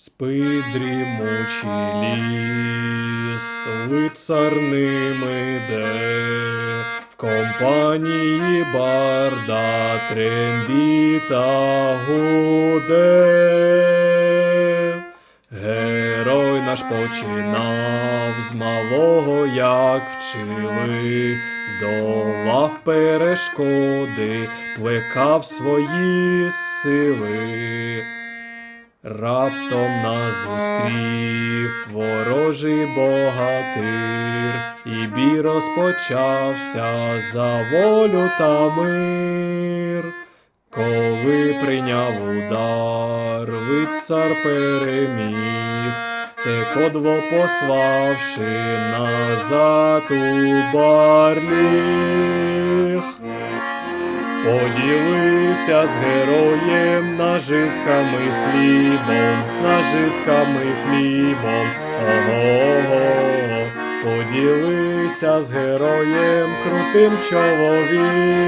Спи дрімучий ліс, лицар ним іде, в компанії барда трембіта гуде. Герой наш починав з малого, як вчили, долав перешкоди, плекав свої сили. Раптом нас зустрів ворожий богатир, і бій розпочався за волю та мир. Коли прийняв удар, лицар переміг, це кодло пославши назад у барліг. Поділися з героєм нажитками хлібом, нажитками хлібом. Ого-го. Поділися з героєм крутим чоловіком.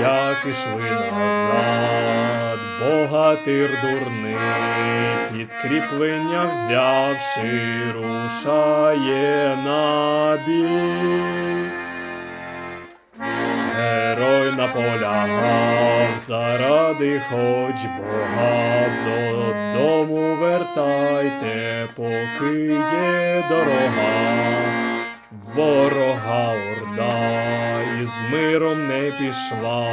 Як ішли назад, богатир дурний, підкріплення взявши, рушає на бій. Герой наполягав заради хоч Бога додому вертайте, поки є дорога. Ворога орда із миром не пішла,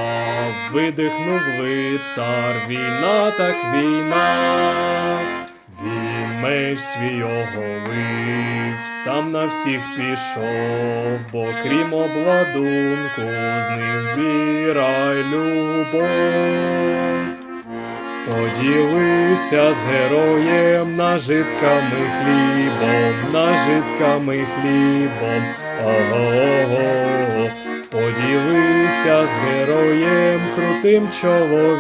видихнув лицар, війна так війна, меч свій оголив, сам на всіх пішов, бо крім обладунку з ним віра й любов. Поділися з героєм нажитками хлібом, нажитками хлібом. Ого-го. Поділися з героєм крутим чоловіком.